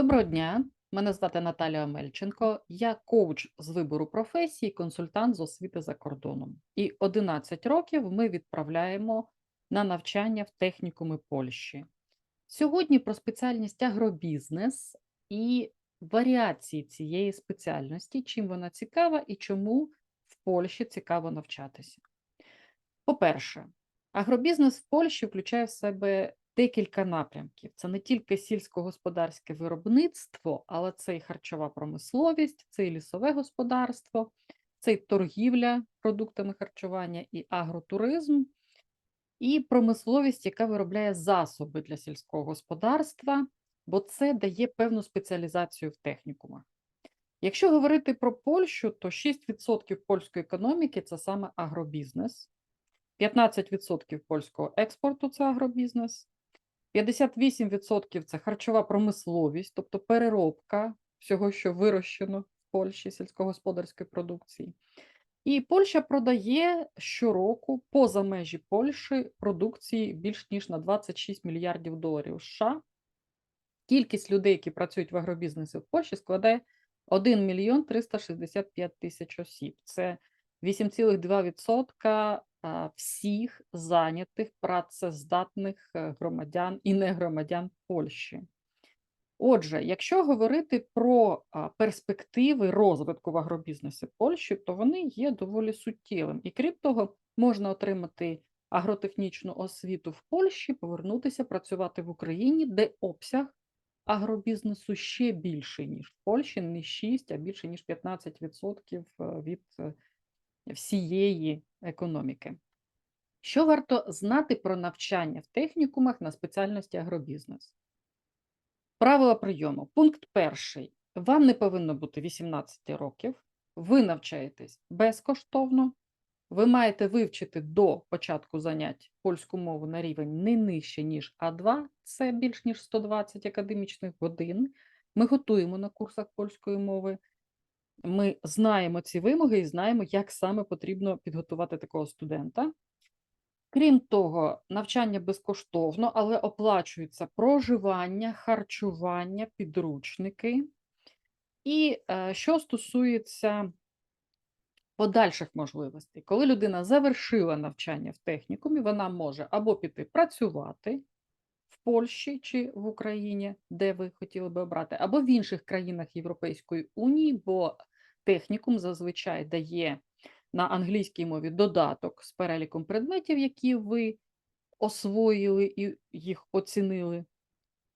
Доброго дня, мене звати Наталія Омельченко. Я коуч з вибору професії, консультант з освіти за кордоном. І 11 років ми відправляємо на навчання в технікуми Польщі. Сьогодні про спеціальність агробізнес і варіації цієї спеціальності, чим вона цікава і чому в Польщі цікаво навчатися. По-перше, агробізнес в Польщі включає в себе декілька напрямків. Це не тільки сільськогосподарське виробництво, але це і харчова промисловість, це і лісове господарство, це і торгівля продуктами харчування, і агротуризм, і промисловість, яка виробляє засоби для сільського господарства, бо це дає певну спеціалізацію в технікумах. Якщо говорити про Польщу, то 6% польської економіки це саме агробізнес, 15% польського експорту це агробізнес, 58% це харчова промисловість, тобто переробка всього, що вирощено в Польщі сільськогосподарської продукції. І Польща продає щороку поза межі Польщі продукції більш ніж на 26 мільярдів доларів США. Кількість людей, які працюють в агробізнесі в Польщі, складає 1 мільйон 365 тисяч осіб. Це 8,2% а, всіх зайнятих працездатних е, громадян і негромадян Польщі. Отже, якщо говорити про перспективи розвитку в агробізнесі Польщі, то вони є доволі суттєвим. І крім того, можна отримати агротехнічну освіту в Польщі, повернутися працювати в Україні, де обсяг агробізнесу ще більший, ніж в Польщі, не 6, а більше ніж 15% від е, всієї економіки. Що варто знати про навчання в технікумах на спеціальності агробізнес? Правила прийому. Пункт перший. Вам не повинно бути 18 років. Ви навчаєтесь безкоштовно. Ви маєте вивчити до початку занять польську мову на рівень не нижче, ніж А2, це більш ніж 120 академічних годин. Ми готуємо на курсах польської мови. Ми знаємо ці вимоги і знаємо, як саме потрібно підготувати такого студента. Крім того, навчання безкоштовно, але оплачується проживання, харчування, підручники. І е, що стосується подальших можливостей, коли людина завершила навчання в технікумі, вона може або піти працювати в Польщі чи в Україні, де ви хотіли би обрати, або в інших країнах Європейської Унії, бо технікум зазвичай дає на англійській мові додаток з переліком предметів, які ви освоїли і їх оцінили,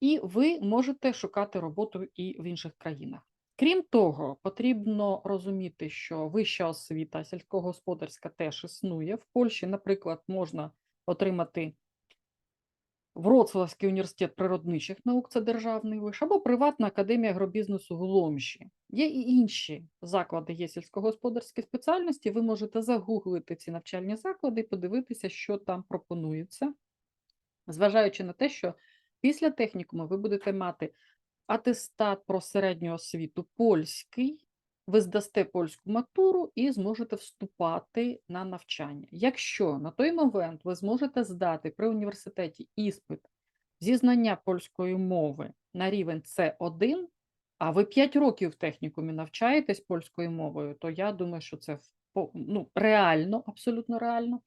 і ви можете шукати роботу і в інших країнах. Крім того, потрібно розуміти, що вища освіта сільськогосподарська теж існує. В Польщі, наприклад, можна отримати Вроцлавський університет природничих наук, це державний виш, або приватна академія агробізнесу в Ломші. Є і інші заклади, є сільськогосподарські спеціальності. Ви можете загуглити ці навчальні заклади і подивитися, що там пропонується, зважаючи на те, що після технікуму ви будете мати атестат про середню освіту польський, ви здасте польську матуру і зможете вступати на навчання. Якщо на той момент ви зможете здати при університеті іспит зі знання польської мови на рівень С1, а ви 5 років в технікумі навчаєтесь польською мовою, то я думаю, що це ну, реально, абсолютно реально.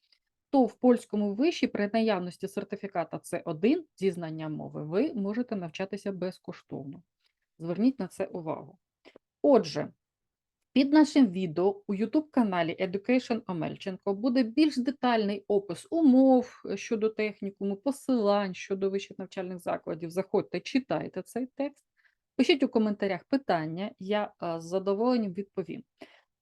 То в польському виші при наявності сертифіката С1 зі знанням мови ви можете навчатися безкоштовно. Зверніть на це увагу. Отже, під нашим відео у YouTube каналі Education Омельченко буде більш детальний опис умов е, щодо технікуму, посилань щодо вищих навчальних закладів. Заходьте, читайте цей текст, пишіть у коментарях питання, я е, з задоволенням відповім.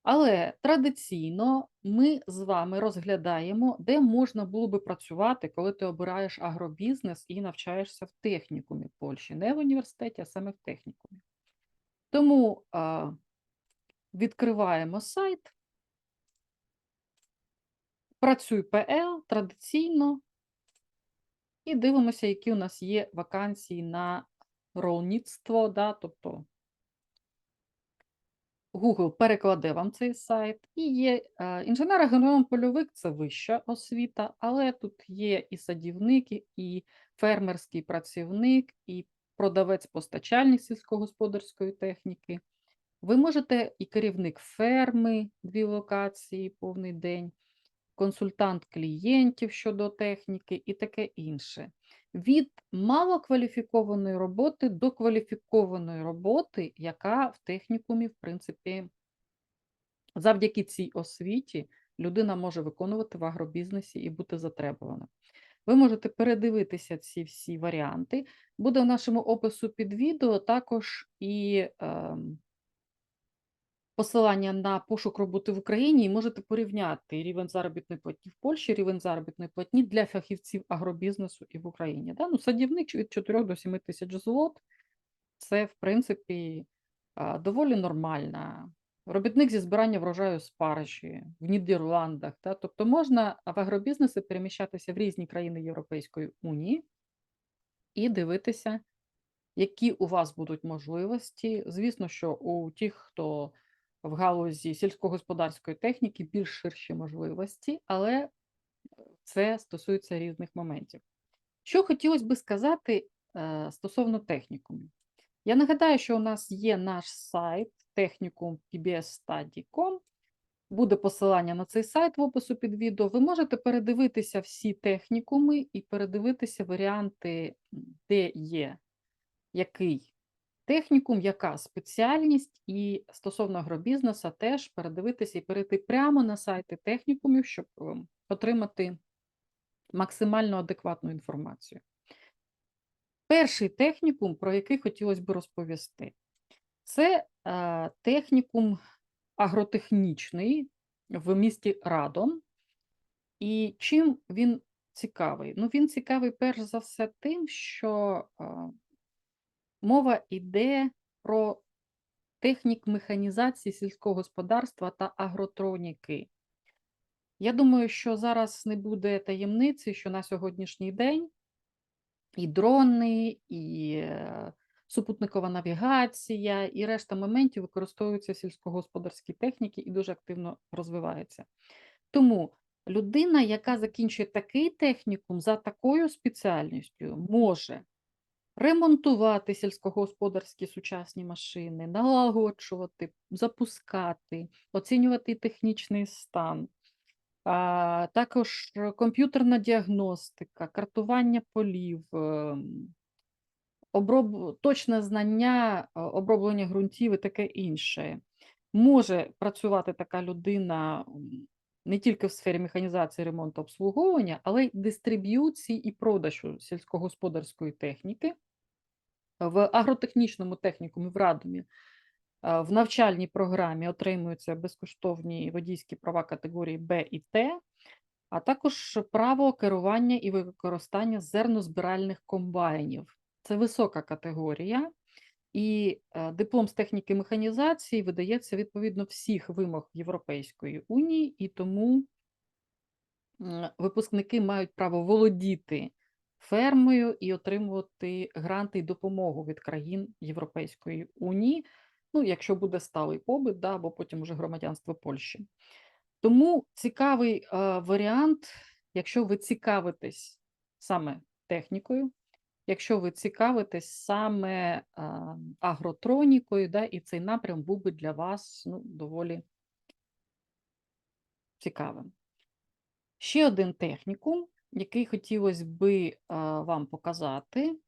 Але традиційно ми з вами розглядаємо, де можна було би працювати, коли ти обираєш агробізнес і навчаєшся в технікумі Польщі, не в університеті, а саме в технікумі. Тому Відкриваємо сайт. Працюй ПЛ традиційно. І дивимося, які у нас є вакансії на ролництво, да, тобто Google перекладе вам цей сайт. І є е, інженер агроном польовик це вища освіта, але тут є і садівник, і фермерський працівник, і продавець-постачальник сільськогосподарської техніки. Ви можете і керівник ферми, дві локації, повний день, консультант клієнтів щодо техніки і таке інше. Від малокваліфікованої роботи до кваліфікованої роботи, яка в технікумі, в принципі, завдяки цій освіті людина може виконувати в агробізнесі і бути затребувана. Ви можете передивитися ці всі варіанти. Буде в нашому опису під відео також і ем, посилання на пошук роботи в Україні, і можете порівняти рівень заробітної платні в Польщі, рівень заробітної платні для фахівців агробізнесу і в Україні. Да? Ну, садівник від 4 до 7 тисяч злот це, в принципі, доволі нормально. Робітник зі збирання врожаю спаржі в Нідерландах. Да? Тобто можна в агробізнеси переміщатися в різні країни Європейської Унії і дивитися, які у вас будуть можливості. Звісно, що у тих, хто в галузі сільськогосподарської техніки більш ширші можливості, але це стосується різних моментів. Що хотілося би сказати е, стосовно технікумів. Я нагадаю, що у нас є наш сайт технікум pbsstudy.com. Буде посилання на цей сайт в опису під відео. Ви можете передивитися всі технікуми і передивитися варіанти, де є який технікум, яка спеціальність, і стосовно агробізнесу теж передивитися і перейти прямо на сайти технікумів, щоб ем, отримати максимально адекватну інформацію. Перший технікум, про який хотілося б розповісти, це е, технікум агротехнічний в місті Радом. І чим він цікавий? Ну, він цікавий перш за все тим, що е, мова йде про технік механізації сільського господарства та агротроніки. Я думаю, що зараз не буде таємниці, що на сьогоднішній день і дрони, і е, супутникова навігація, і решта моментів використовуються в сільськогосподарській техніці і дуже активно розвиваються. Тому людина, яка закінчує такий технікум за такою спеціальністю, може ремонтувати сільськогосподарські сучасні машини, налагоджувати, запускати, оцінювати технічний стан. Також е, комп'ютерна діагностика, картування полів, ем, оброб... точне знання е, оброблення ґрунтів і таке інше. Може працювати така людина не тільки в сфері механізації, ремонту, обслуговування, але й дистриб'юції і продажу сільськогосподарської техніки. В агротехнічному технікумі в Радомі е, в навчальній програмі отримуються безкоштовні водійські права категорії Б і Т, а також право керування і використання зернозбиральних комбайнів. Це висока категорія, і е, диплом з техніки механізації видається відповідно всіх вимог Європейської унії, і тому випускники мають право володіти фермою і отримувати гранти і допомогу від країн Європейської унії, ну, якщо буде сталий побит, да, або потім уже громадянство Польщі. Тому цікавий е, варіант, якщо ви цікавитесь саме технікою, якщо ви цікавитесь саме агротронікою, да, і цей напрям був би для вас ну, доволі цікавим. Ще один технікум, який хотілося би вам показати.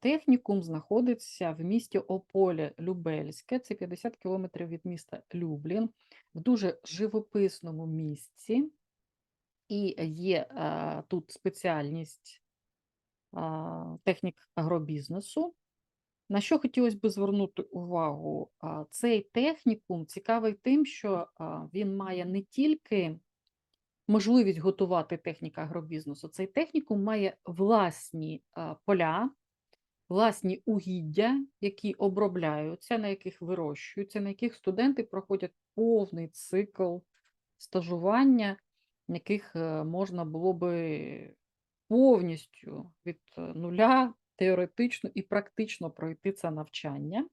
Технікум знаходиться в місті Ополе Любельське, це 50 кілометрів від міста Люблін, в дуже живописному місці. І є тут спеціальність технік агробізнесу. На що хотілося б звернути увагу? Цей технікум цікавий тим, що він має не тільки можливість готувати техніка агробізнесу, цей технікум має власні поля, власні угіддя, які обробляються, на яких вирощуються, на яких студенти проходять повний цикл стажування, яких е, можна було би повністю від нуля теоретично і практично пройти це навчання.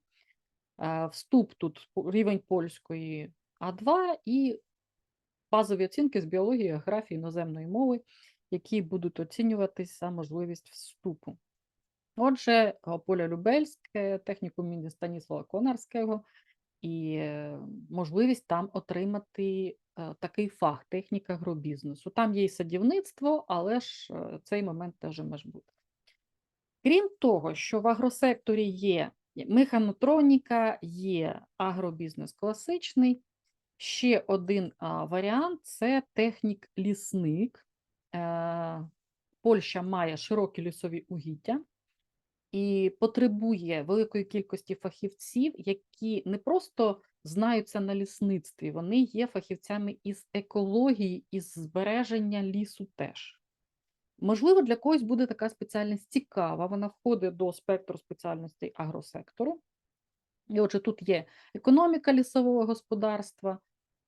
Вступ тут рівень польської А2 і базові оцінки з біології, географії, іноземної мови, які будуть оцінюватись за можливість вступу. Отже, Поля Любельське, технікум імені Станіслава Конарського і е, можливість там отримати такий фах техніка агробізнесу. Там є і садівництво, але ж е, цей момент теж може бути. Крім того, що в агросекторі є механотроніка, є агробізнес класичний. Ще один варіант це технік-лісник. Е, Польща має широкі лісові угіддя і потребує великої кількості фахівців, які не просто знаються на лісництві, вони є фахівцями із екології, із збереження лісу теж. Можливо, для когось буде така спеціальність цікава, вона входить до спектру спеціальностей агросектору. І отже, тут є економіка лісового господарства,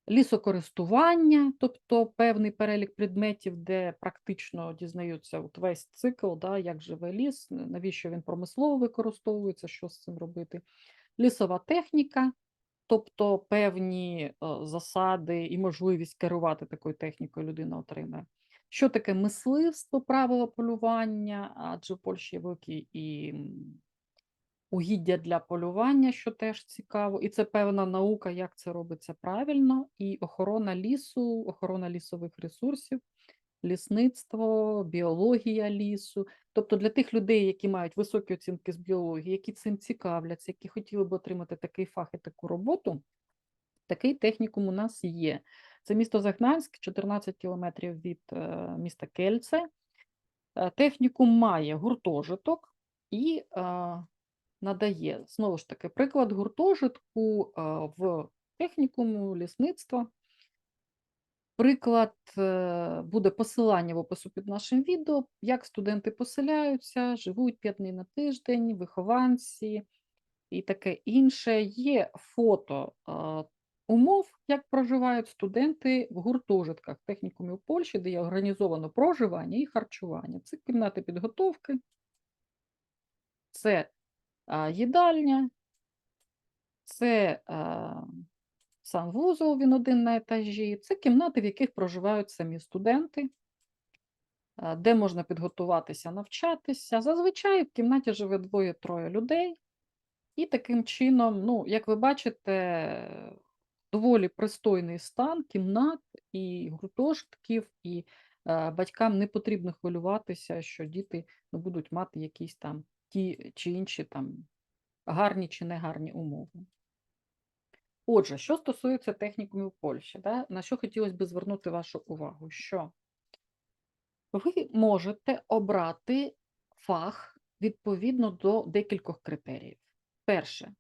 лісокористування, тобто певний перелік предметів, де практично дізнаються от весь цикл, да, як живе ліс, навіщо він промислово використовується, що з цим робити. Лісова техніка, тобто певні е, засади і можливість керувати такою технікою людина отримає. Що таке мисливство, правила полювання, адже в Польщі є великі і угіддя для полювання, що теж цікаво, і це певна наука, як це робиться правильно, і охорона лісу, охорона лісових ресурсів, лісництво, біологія лісу. Тобто для тих людей, які мають високі оцінки з біології, які цим цікавляться, які хотіли б отримати такий фах і таку роботу, такий технікум у нас є. Це місто Загнанськ, 14 кілометрів від е, міста Кельце. Е, Технікум має гуртожиток і е, надає знову ж таки приклад гуртожитку в технікуму лісництва. Приклад е, буде посилання в опису під нашим відео, як студенти поселяються, живуть 5 днів на тиждень, вихованці і таке інше. Є фото е, умов, як проживають студенти в гуртожитках технікумів Польщі, де є організовано проживання і харчування. Це кімнати підготовки, це їдальня, це сам вузол, він один на етажі, це кімнати, в яких проживають самі студенти, де можна підготуватися, навчатися. Зазвичай в кімнаті живе двоє-троє людей, і таким чином, ну, як ви бачите, доволі пристойний стан кімнат і гуртожитків, і е, батькам не потрібно хвилюватися, що діти не будуть мати якісь там ті чи інші там гарні чи негарні умови. Отже, що стосується технікумів Польщі, да, на що хотілося б звернути вашу увагу, що ви можете обрати фах відповідно до декількох критеріїв. Перше,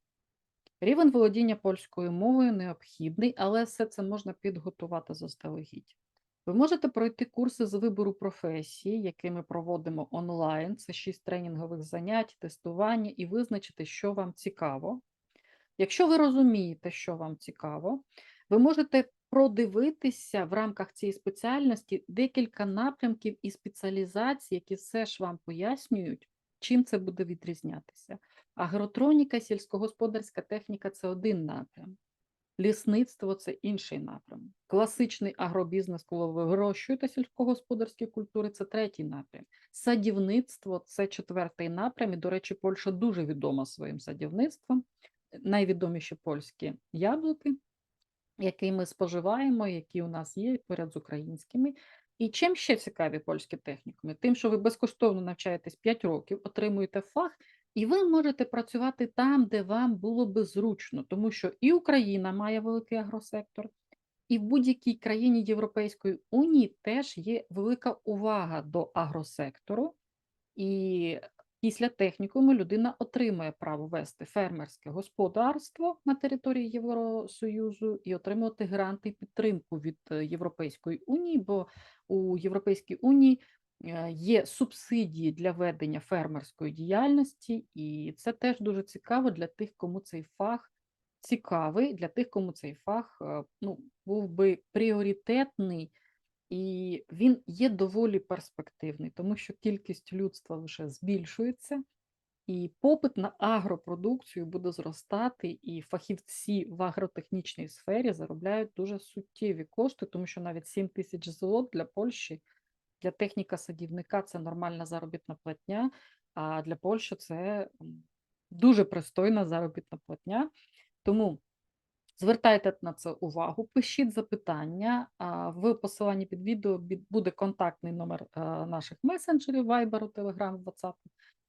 рівень володіння польською мовою необхідний, але все це можна підготувати заздалегідь. Ви можете пройти курси з вибору професії, які ми проводимо онлайн. Це шість тренінгових занять, тестування, і визначити, що вам цікаво. Якщо ви розумієте, що вам цікаво, ви можете продивитися в рамках цієї спеціальності декілька напрямків і спеціалізацій, які все ж вам пояснюють, чим це буде відрізнятися. Агротроніка, сільськогосподарська техніка це один напрям. Лісництво це інший напрям. Класичний агробізнес, коли ви вирощуєте сільськогосподарські культури, це третій напрям. Садівництво це четвертий напрям. І, до речі, Польща дуже відома своїм садівництвом. Найвідоміші польські яблуки, які ми споживаємо, які у нас є поряд з українськими. І чим ще цікаві польські технікуми? Тим, що ви безкоштовно навчаєтесь 5 років, отримуєте фах, і ви можете працювати там, де вам було би зручно, тому що і Україна має великий агросектор, і в будь-якій країні Європейської Унії теж є велика увага до агросектору, і після технікуму людина отримує право вести фермерське господарство на території Євросоюзу і отримувати гранти підтримку від е, Європейської унії, бо у Європейській унії е, є субсидії для ведення фермерської діяльності, і це теж дуже цікаво для тих, кому цей фах цікавий, для тих, кому цей фах е, ну, був би пріоритетний, і він є доволі перспективний, тому що кількість людства лише збільшується. І попит на агропродукцію буде зростати, і фахівці в агротехнічній сфері заробляють дуже суттєві кошти, тому що навіть 7 тисяч злот для Польщі, для техніка садівника це нормальна заробітна платня. а для Польщі це дуже пристойна заробітна платня. Тому звертайте на це увагу, пишіть запитання. В посиланні під відео буде контактний номер е, наших месенджерів Viber, Telegram, WhatsApp.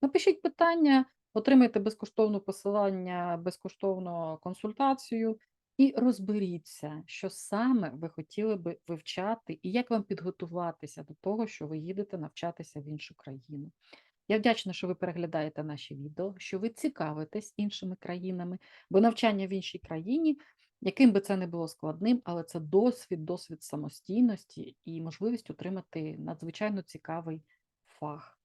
Напишіть питання, отримайте безкоштовне посилання, безкоштовну консультацію і розберіться, що саме ви хотіли би вивчати і як вам підготуватися до того, що ви їдете навчатися в іншу країну. Я вдячна, що ви переглядаєте наші відео, що ви цікавитесь іншими країнами, бо навчання в іншій країні, яким би це не було складним, але це досвід, досвід самостійності і можливість отримати надзвичайно цікавий фах.